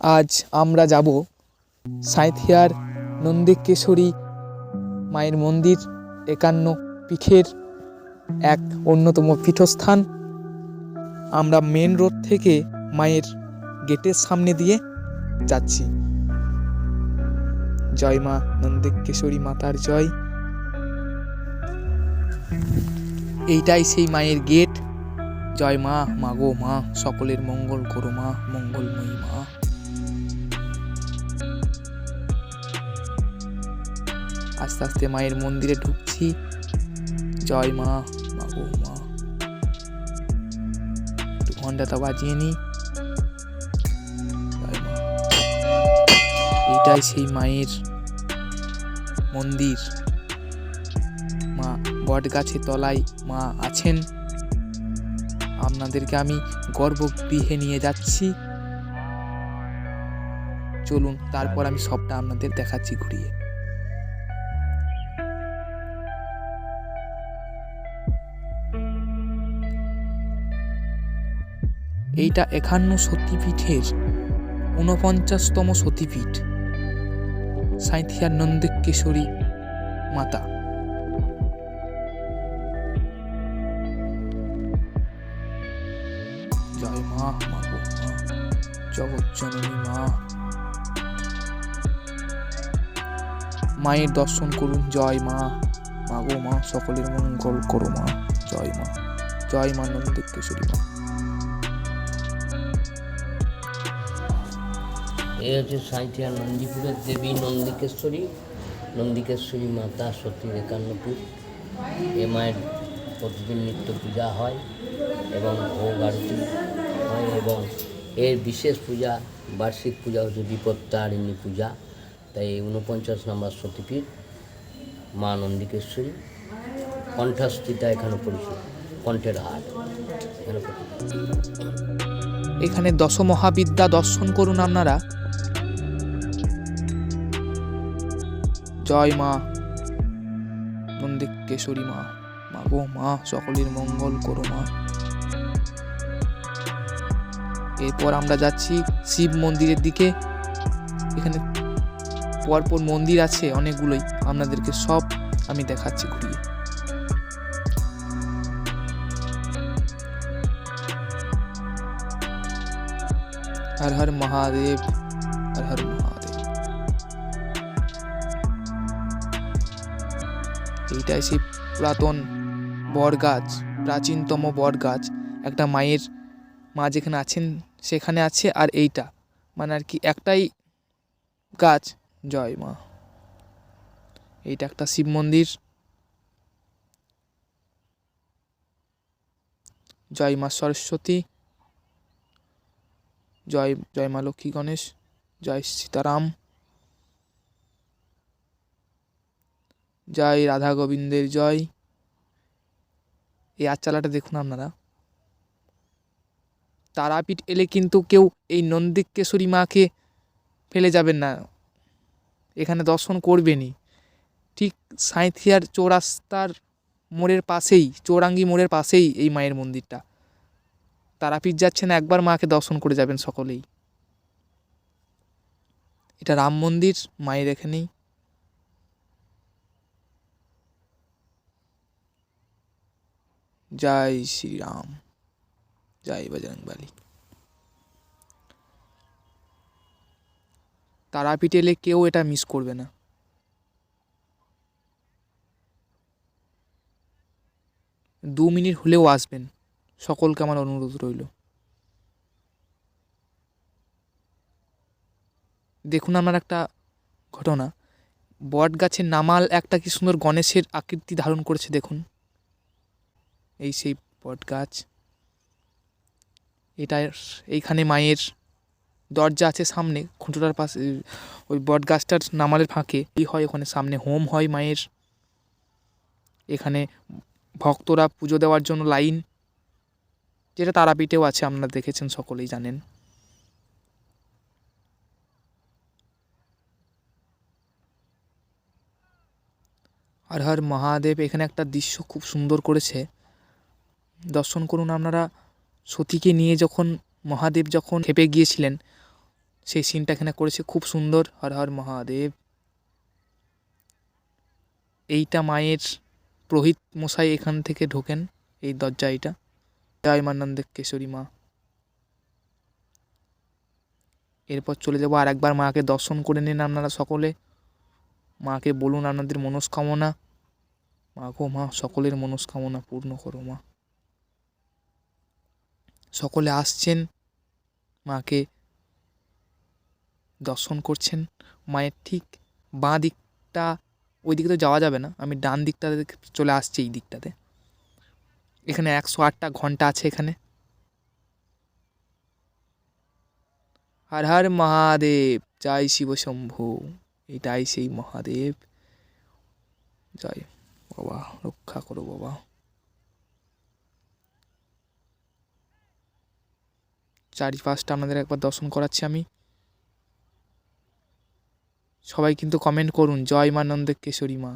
আজ আমরা যাব সাঁইথিয়ার নন্দিকেশ্বরী মায়ের মন্দির, একান্ন পীঠের এক অন্যতম পীঠস্থান। আমরা মেন রোড থেকে মায়ের গেটের সামনে দিয়ে যাচ্ছি। জয় মা নন্দিকেশ্বরী মাতার জয়। এইটাই সেই মায়ের গেট জয় মা মাগো মা, সকলের মঙ্গল করো মা, মঙ্গলময়ী মা। আস্তে আস্তে মায়ের মন্দিরে ঢুকছি। জয় মা মা গো মা। একটু বাজিয়ে নি। এটাই সেই মায়ের মন্দির। মা বট গাছের তলায় মা আছেন। আপনাদেরকে আমি গর্ভগৃহে নিয়ে যাচ্ছি। চলুন, তারপর আমি সবটা আপনাদের দেখাচ্ছি ঘুরিয়ে। এইটা একান্ন সতীপীঠের ঊনপঞ্চাশতম সতীপীঠ। সাঁথিয়ার নন্দেকেশ্বরী মাতা। জয় মা মা মা মায়ের দর্শন করুন, জয় মা মা গো মা, সকলের মঙ্গল করো মা, জয় মা জয় মা নন্দেকেশ্বরী মা। এ হচ্ছে সাঁইথিয়া নন্দীপুরের দেবী নন্দিকেশ্বরী। নন্দিকেশ্বরী মাতা সতীর একান্নপুর এ মায়ের প্রতিদিন নিত্য পূজা হয় এবং ভোগ আরতি হয় এবং এর বিশেষ পূজা, বার্ষিক পূজা হচ্ছে বিপত্তারিণী পূজা। তাই এই ঊনপঞ্চাশ নম্বর সতীপীঠ মা নন্দিকেশ্বরী। কণ্ঠাস্থিতা এখানে পরিচিত, কণ্ঠের হাট এখানে এখানে দশ মহাবিদ্যা দর্শন করুন আপনারা। জয় মা। নন্দিকেশ্বরী মা মা গো মা, সকলের মঙ্গল করো মা। এরপর আমরা যাচ্ছি শিব মন্দিরের দিকে। এখানে পরপর মন্দির আছে অনেকগুলোই, আপনাদেরকে সব আমি দেখাচ্ছি ঘুরিয়ে। হর হর মহাদেব, হর হর মহাদেব। এইটাই সেই পুরাতন বট গাছ প্রাচীনতম বট গাছ একটা মায়ের মা যেখানে আছেন, সেখানে আছে আর এইটা। মানে আর কি একটাই গাছ। জয় মা। এইটা একটা শিব মন্দির। জয় মা সরস্বতী। জয় জয় মা লক্ষ্মী গণেশ। জয় সীতারাম। জয় রাধা গোবিন্দের জয়। এই আচ্চালাটা দেখুন আপনারা। তারাপীঠ এলে কিন্তু কেউ এই নন্দিকেশ্বরী মাকে ফেলে যাবেন না। এখানে দর্শন করবেনই। ঠিক সাঁইথিয়ার চৌরাস্তার মোড়ের পাশেই, চৌরাঙ্গি মোড়ের পাশেই এই মায়ের মন্দিরটা। তারাপীঠ যাচ্ছেন, একবার মাকে দর্শন করে যাবেন সকলেই। এটা রাম মন্দির, মায়ের এখানেই। জয় শ্রীরাম, জয় বজরংবলী তারাপীঠ এলে কেউ এটা মিস করবে না। দু মিনিট হলেও আসবেন। সকলকে আমার অনুরোধ রইল। দেখুন আমার একটা ঘটনা। বট গাছের নামাল একটা কি সুন্দর গণেশের আকৃতি ধারণ করেছে, দেখুন। এই সেই বট গাছ। এটা এইখানে মায়ের দরজা আছে সামনে, খুঁটোটার পাশে, ওই বট গাছটার নামালের ফাঁকে। এই হয় ওখানে, সামনে হোম হয় মায়ের। এখানে ভক্তরা পুজো দেওয়ার জন্য লাইন, যেটা তারাপীঠেও আছে, আপনারা দেখেছেন, সকলেই জানেন। হর হর মহাদেব, এখানে একটা দৃশ্য খুব সুন্দর করেছে। দর্শন করুন আপনারা। সতীকে নিয়ে যখন মহাদেব যখন খেপে গিয়েছিলেন, সেই সিনটা এখানে করেছে খুব সুন্দর। হর হর মহাদেব। এইটা মায়ের প্রহিত মশাই এখান থেকে ঢোকেন, এই দরজা এইটা জয় মা কেশরী মা। এরপর চলে যাব আর একবার মাকে দর্শন করে নিন আপনারা সকলে। মাকে বলুন আপনাদের মনস্কামনা। মা গো মা, সকলের মনস্কামনা পূর্ণ করো মা। সকলে আসছেন। মাকে দর্শন করছেন। মায়ের ঠিক বাঁ দিকটা, ওই দিকে তো যাওয়া যাবে না। আমি ডান দিকটাতে চলে আসছি এই দিকটাতে। এখানে একশো আটটা ঘণ্টা আছে এখানে। হর হর মহাদেব, জয় শিব শম্ভু। এটাই সেই মহাদেব। জয়। বাবা, রক্ষা করো বাবা। চারিপাশটা আপনাদের একবার দর্শন করাচ্ছি আমি। সবাই কিন্তু কমেন্ট করুন। জয় মা কেশরী মা।